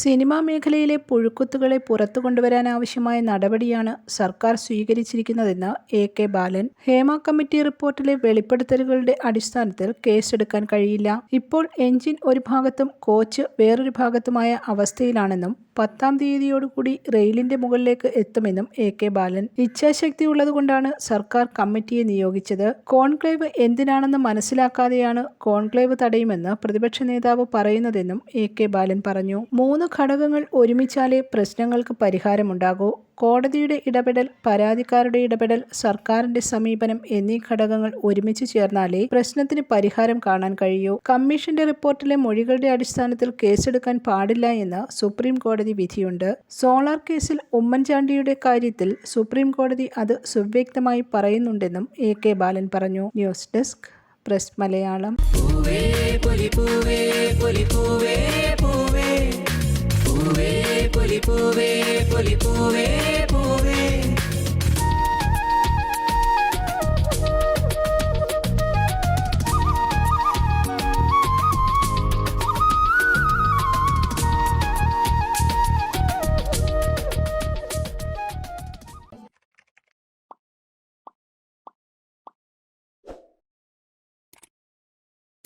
Cinema മേഖലയിലെ പുഴുക്കുത്തുകളെ പുറത്തു കൊണ്ടുവരാനാവശ്യമായ നടപടിയാണ് സർക്കാർ സ്വീകരിച്ചിരിക്കുന്നതെന്ന് A K Balan. Hema committee റിപ്പോർട്ടിലെ വെളിപ്പെടുത്തലുകളുടെ അടിസ്ഥാനത്തിൽ കേസെടുക്കാൻ കഴിയില്ല. ഇപ്പോൾ എഞ്ചിൻ ഒരു ഭാഗത്തും കോച്ച് വേറൊരു ഭാഗത്തുമായ അവസ്ഥയിലാണെന്നും പത്താം തീയതിയോടുകൂടി റെയിലിന്റെ മുകളിലേക്ക് എത്തുമെന്നും എ കെ ബാലൻ. ഇച്ഛാശക്തി ഉള്ളതുകൊണ്ടാണ് സർക്കാർ കമ്മിറ്റിയെ നിയോഗിച്ചത്. കോൺക്ലേവ് എന്തിനാണെന്ന് മനസ്സിലാക്കാതെയാണ് കോൺക്ലേവ് തടയുമെന്ന് പ്രതിപക്ഷ നേതാവ് പറയുന്നതെന്നും എ കെ ബാലൻ പറഞ്ഞു. മൂന്ന് ഘടകങ്ങൾ ഒരുമിച്ചാലേ പ്രശ്നങ്ങൾക്ക് പരിഹാരമുണ്ടാകൂ. കോടതിയുടെ ഇടപെടൽ പരാതിക്കാരുടെ ഇടപെടൽ സർക്കാരിന്റെ സമീപനം എന്നീ ഘടകങ്ങൾ ഒരുമിച്ച് ചേർന്നാലേ പ്രശ്നത്തിന് പരിഹാരം കാണാൻ കഴിയൂ. കമ്മീഷന്റെ റിപ്പോർട്ടിലെ മൊഴികളുടെ അടിസ്ഥാനത്തിൽ കേസെടുക്കാൻ പാടില്ല എന്ന് സുപ്രീം കോടതി വിധിയുണ്ട്. സോളാർ കേസിൽ ഉമ്മൻചാണ്ടിയുടെ കാര്യത്തിൽ സുപ്രീം കോടതി അത് സുവ്യക്തമായി പറയുന്നുണ്ടെന്നും എ കെ ബാലൻ പറഞ്ഞു. News desk press Malayalam. പൂവേ പൂവേ പൂവേ